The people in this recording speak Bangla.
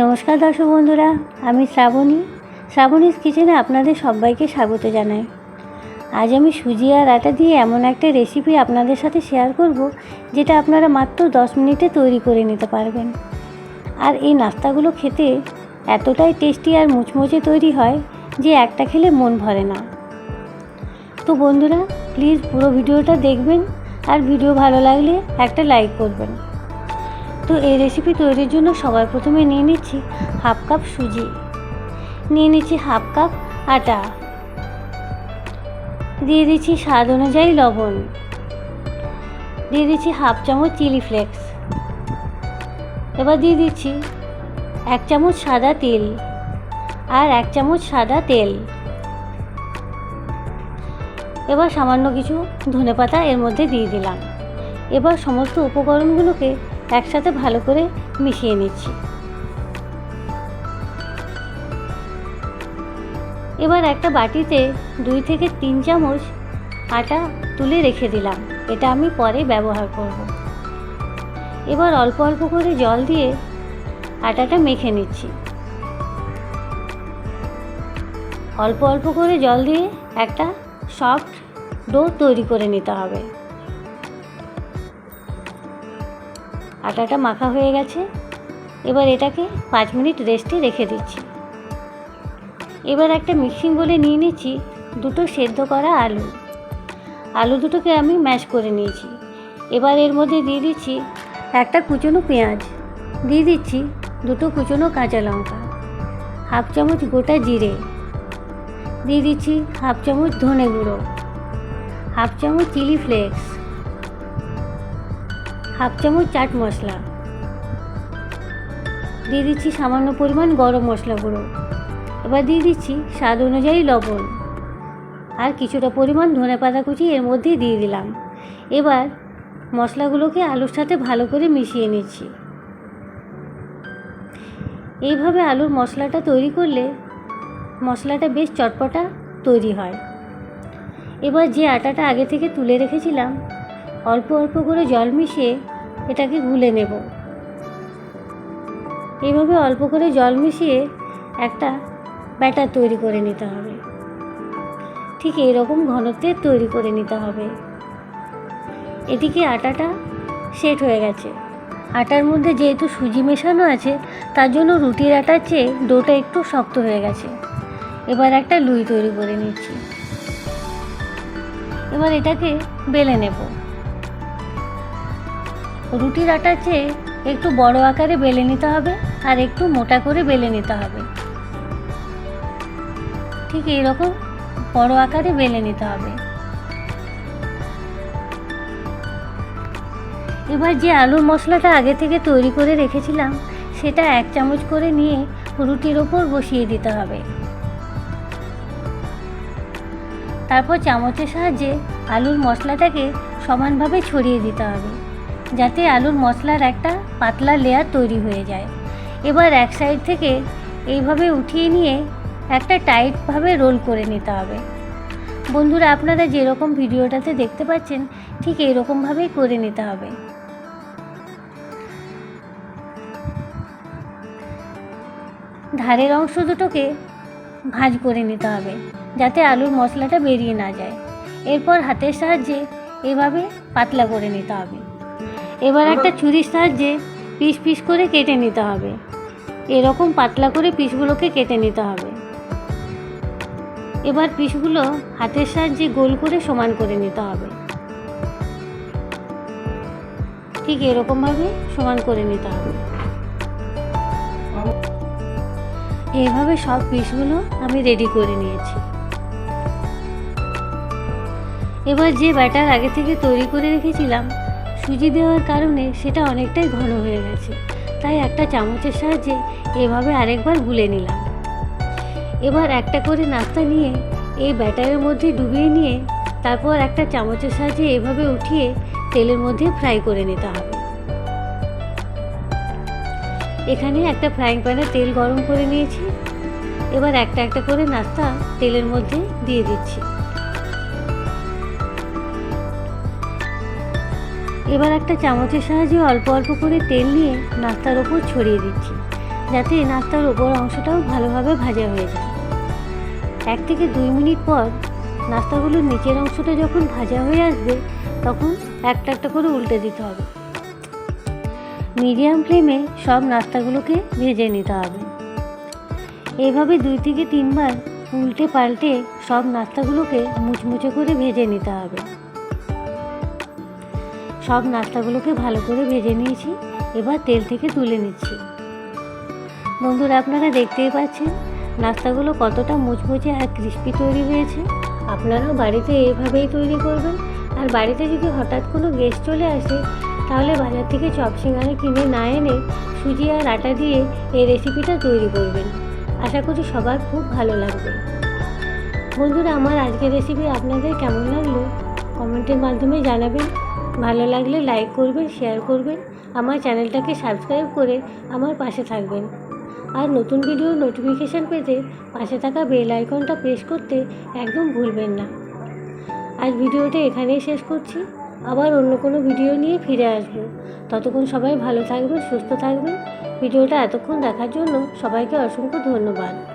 নমস্কার দর্শক বন্ধুরা, আমি শ্রাবণী। শ্রাবণীর কিচেনে আপনাদের সবাইকে স্বাগত জানাই। আজ আমি সুজি আর আটা দিয়ে এমন একটা রেসিপি আপনাদের সাথে শেয়ার করব, যেটা আপনারা মাত্র দশ মিনিটে তৈরি করে নিতে পারবেন। আর এই নাস্তাগুলো খেতে এতটাই টেস্টি আর মুচমুচে তৈরি হয়, যে একটা খেলে মন ভরে না। তো বন্ধুরা প্লিজ পুরো ভিডিওটা দেখবেন, আর ভিডিও ভালো লাগলে একটা লাইক করবেন। তো এই রেসিপি তৈরির জন্য সবার প্রথমে নিয়ে নিচ্ছি হাফ কাপ সুজি। নিয়ে নিচ্ছি হাফ কাপ আটা। দিয়ে দিচ্ছি স্বাদ অনুযায়ী লবণ। দিয়ে দিচ্ছি হাফ চামচ চিলি ফ্লেক্স। এবার দিয়ে দিচ্ছি এক চামচ সাদা তেল আর এক চামচ সাদা তেল। এবার সামান্য কিছু ধনেপাতা এর মধ্যে দিয়ে দিলাম। এবার সমস্ত উপকরণগুলোকে একসাথে ভালো করে মিশিয়ে নিচ্ছি। এবার একটা বাটিতে দুই থেকে তিন চামচ আটা তুলে রেখে দিলাম। এটা আমি পরে ব্যবহার করব। এবার অল্প অল্প করে জল দিয়ে আটাটা মেখে নিচ্ছি। অল্প অল্প করে জল দিয়ে একটা সফট ডো তৈরি করে নিতে হবে। আটাটা মাখা হয়ে গেছে। এবার এটাকে পাঁচ মিনিট রেস্টে রেখে দিচ্ছি। এবার একটা মিক্সিং বলে নিয়ে নিচ্ছি দুটো সেদ্ধ করা আলু। আলু দুটোকে আমি ম্যাশ করে নিয়েছি। এবার এর মধ্যে দিয়ে দিচ্ছি একটা কুচনো পেঁয়াজ। দিয়ে দিচ্ছি দুটো কুচনো কাঁচা লঙ্কা। হাফ চামচ গোটা জিরে। দিয়ে দিচ্ছি হাফ চামচ ধনে গুঁড়ো। হাফ চামচ চিলি ফ্লেক্স। হাফ চামচ চাট মশলা। দিয়ে দিচ্ছি সামান্য পরিমাণ গরম মশলা গুঁড়ো। এবার দিয়ে দিচ্ছি স্বাদ অনুযায়ী লবণ। আর কিছুটা পরিমাণ ধনে পাতা কুচি এর মধ্যে দিয়ে দিলাম। এবার মশলাগুলোকে আলুর সাথে ভালো করে মিশিয়ে নিচ্ছি। এইভাবে আলুর মশলাটা তৈরি করলে মশলাটা বেশ চটপটা তৈরি হয়। এবার যে আটাটা আগে থেকে তুলে রেখেছিলাম অল্প অল্প করে জল মিশিয়ে এটাকে গুলে নেব। এইভাবে অল্প করে জল মিশিয়ে একটা ব্যাটার তৈরি করে নিতে হবে। ঠিক এইরকম ঘনত্বের তৈরি করে নিতে হবে। এদিকে আটাটা সেট হয়ে গেছে। আটার মধ্যে যেহেতু সুজি মেশানো আছে, তার জন্য রুটির আটার চেয়ে ডোটা একটু শক্ত হয়ে গেছে। এবার একটা লুই তৈরি করে নিচ্ছি। এবার এটাকে বেলে নেব। রুটির আটার চেয়ে একটু বড় আকারে বেলে নিতে হবে আর একটু মোটা করে বেলে নিতে হবে। ঠিক এইরকম বড় আকারে বেলে নিতে হবে। এবার যে আলুর মশলাটা আগে থেকে তৈরি করে রেখেছিলাম, সেটা এক চামচ করে নিয়ে রুটির ওপর বসিয়ে দিতে হবে। তারপর চামচের সাহায্যে আলুর মশলাটাকে সমানভাবে ছড়িয়ে দিতে হবে। যাতে আলুর মশলার একটা পাতলা লেয়ার তৈরি হয়ে যায়। এবার এক সাইড থেকে এইভাবে উঠিয়ে নিয়ে একটা টাইটভাবে রোল করে নিতে হবে। বন্ধুরা, আপনারা যেরকম ভিডিওটাতে দেখতে পাচ্ছেন, ঠিক এইরকমভাবেই করে নিতে হবে। ধারের অংশ দুটোকে ভাঁজ করে নিতে হবে, যাতে আলুর মশলাটা বেরিয়ে না যায়। এরপর হাতের সাহায্যে এভাবে পাতলা করে নিতে হবে। এবার একটা ছুরির সাহায্যে পিস পিস করে কেটে নিতে হবে। এরকম পাতলা করে পিসগুলোকে কেটে নিতে হবে। এবার পিসগুলো হাতের সাহায্যে গোল করে সমান করে নিতে হবে। ঠিক এরকমভাবে সমান করে নিতে হবে। এইভাবে সব পিসগুলো আমি রেডি করে নিয়েছি। এবার যে ব্যাটার আগে থেকে তৈরি করে রেখেছিলাম সুজি দেওয়ার কারণে সেটা অনেকটাই ঘন হয়ে গেছে। তাই একটা চামচের সাহায্যে এভাবে আরেকবার গুলে নিলাম। এবার একটা করে নাস্তা নিয়ে এই ব্যাটারের মধ্যে ডুবিয়ে নিয়ে তারপর একটা চামচের সাহায্যে এভাবে উঠিয়ে তেলের মধ্যে ফ্রাই করে নিতে হবে। এখানে একটা ফ্রাইং প্যানে তেল গরম করে নিয়েছি। এবার একটা একটা করে নাস্তা তেলের মধ্যে দিয়ে দিচ্ছি। এবার একটা চামচের সাহায্যে অল্প অল্প করে তেল নিয়ে নাস্তার ওপর ছড়িয়ে দিচ্ছি, যাতে নাস্তার ওপর অংশটাও ভালোভাবে ভাজা হয়ে যায়। এক থেকে দুই মিনিট পর নাস্তাগুলোর নিচের অংশটা যখন ভাজা হয়ে আসবে, তখন একটা একটা করে উল্টে দিতে হবে। মিডিয়াম ফ্লেমে সব নাস্তাগুলোকে ভেজে নিতে হবে। এইভাবে দুই থেকে তিনবার উল্টে পাল্টে সব নাস্তাগুলোকে মুচমুচে করে ভেজে নিতে হবে। সব নাস্তাগুলোকে ভালো করে ভেজে নিয়েছি, এবার তেল থেকে তুলে নিচ্ছি। বন্ধুরা, আপনারা দেখতেই পাচ্ছেন, নাস্তাগুলো কতটা মুচমুচে আর ক্রিস্পি তৈরি হয়েছে। আপনারাও বাড়িতে এইভাবেই তৈরি করবেন। আর বাড়িতে যদি হঠাৎ কোনো গেস্ট চলে আসে, তাহলে বাজার থেকে চপ সিঙ্গারা কিনে না এনে সুজি আর আটা দিয়ে এই রেসিপিটা তৈরি করবেন। আশা করি সবার খুব ভালো লাগবে। বন্ধুরা, আমার আজকের রেসিপি আপনাদের কেমন লাগল? কমেন্টের মাধ্যমে জানাবেন। ভালো লাগলে লাইক করবেন শেয়ার করবেন, আমার চ্যানেলটাকে সাবস্ক্রাইব করে আমার পাশে থাকবেন। আর নতুন ভিডিওর নোটিফিকেশান পেতে পাশে থাকা বেল আইকনটা প্রেস করতে একদম ভুলবেন না। আজ ভিডিওটা এখানেই শেষ করছি। আবার অন্য কোনো ভিডিও নিয়ে ফিরে আসব। ততক্ষণ সবাই ভালো থাকবেন, সুস্থ থাকবেন। ভিডিওটা এতক্ষণ দেখার জন্য সবাইকে অসংখ্য ধন্যবাদ।